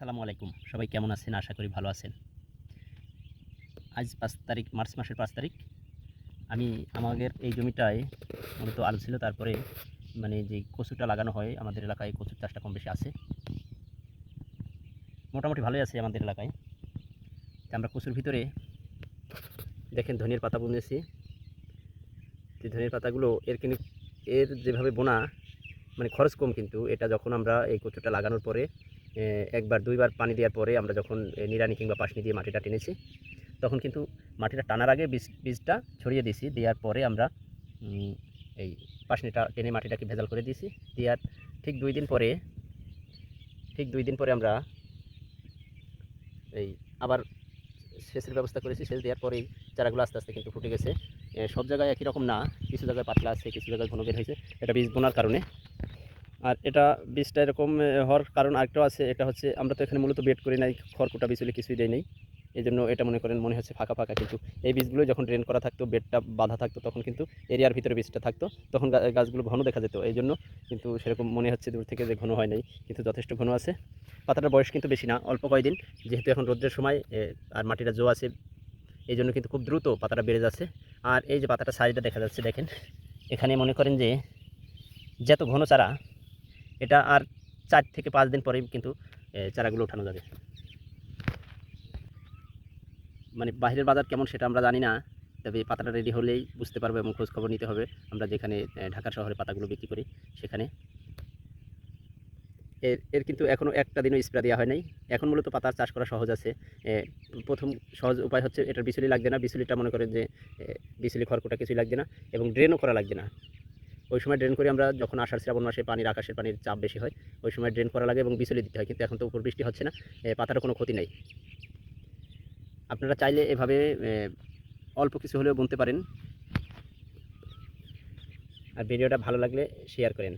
আসসালামু আলাইকুম। সবাই কেমন আছেন? আশা করি ভালো আছেন। আজ পাঁচ তারিখ, মার্চ মাসের পাঁচ তারিখ। আমি আমাদের এই জমিটায় মূলত আলু ছিল, তারপরে মানে যে কচুটা লাগানো হয় আমাদের এলাকায় কচুর চাষটা কম বেশি আছে। মোটামুটি ভালোই আছে আমাদের এলাকায়। তা আমরা কচুর ভিতরে দেখেন ধনিয়ার পাতা বুনেছি। যে ধনিয়ার পাতাগুলো এর কিন্তু এর যেভাবে বোনা মানে খরচ কম কিন্তু। এটা যখন আমরা এই কচুটা লাগানোর পরে একবার দুইবার পানি দেওয়ার পরে আমরা যখন এ, নিড়ানি কিংবা পাশনি দিয়ে মাটিটা টেনেছি তখন কিন্তু মাটিটা টানার আগে বীজ বীজটা ছড়িয়ে দিয়েছি। দেওয়ার পরে আমরা এই পাশনিটা টেনে মাটিটাকে ভেজাল করে দিয়েছি। দেওয়ার ঠিক দুই দিন পরে ঠিক দুই দিন পরে আমরা এই আবার সেচের ব্যবস্থা করেছি। সেচ দেওয়ার পরেই চারাগুলো আস্তে আস্তে কিন্তু ফুটে গেছে। সব জায়গায় একই রকম না কিছু জায়গায় পাতলা আছে কিছু জায়গায় ঘন বের হয়েছে। এটা বীজ বোনার কারণে। এটা বীজটা এরকম হওয়ার কারণ আরেকটাও আছে, এটা হচ্ছে আমরা তো এখানে মূলত বেড করি নাই খড়কুটা বিচুলি কিছুই দেয় নেই। এই জন্য এটা মনে করেন মনে হচ্ছে ফাঁকা ফাঁকা, কিন্তু এই বীজগুলো যখন ড্রেন করা থাকতো, বেডটা বাঁধা থাকতো, তখন কিন্তু এরিয়ার ভিতরে বীজটা থাকতো, তখন গাছগুলো ঘন দেখা যেত। এই জন্য কিন্তু সেরকম মনে হচ্ছে দূর থেকে যে ঘন হয় নাই, কিন্তু যথেষ্ট ঘন আছে। পাতাটার বয়স কিন্তু বেশি না, অল্প কয়দিন, যেহেতু এখন রোদ্রের সময় আর মাটিটা জো আছে, এই জন্য কিন্তু খুব দ্রুত পাতাটা বেড়ে যাচ্ছে। আর এই যে পাতাটা সাইজটা দেখা যাচ্ছে, দেখেন, এখানে মনে করেন যে, যত ঘন চারা এটা আর চার থেকে পাঁচ দিন পরেই কিন্তু চারাগুলো ওঠানো যাবে। মানে বাইরের বাজার কেমন সেটা আমরা জানি না, তবে পাতাটা রেডি হলেই বুঝতে পারব এবং খোঁজ খবর নিতে হবে। আমরা যেখানে ঢাকা শহরে পাতাগুলো বিক্রি করি, সেখানে। এর এর কিন্তু এখনও একটা দিনও স্প্রে দেওয়া হয় নাই। এখন মূলত পাতা চাষ করা সহজ আছে। প্রথম সহজ উপায় হচ্ছে এটার বিচুলি লাগবে না। বিচুলিটা মনে করেন যে বিচুলি খড়কুটা কিছুই লাগবে না এবং ড্রেনও করা লাগবে না। ওই সময় ড্রেন করি আমরা যখন আষাঢ় শ্রাবণ মাসে পানির আকাশের পানির চাপ বেশি হয়, ওই সময় ড্রেন করা লাগে এবং বিচলি দিতে হয়, কিন্তু এখন তো উপর বৃষ্টি হচ্ছে না পাতার কোনো ক্ষতি নেই। আপনারা চাইলে এভাবে অল্প কিছু হলেও বুনতে পারেন। আর ভিডিওটা ভালো লাগলে শেয়ার করেন।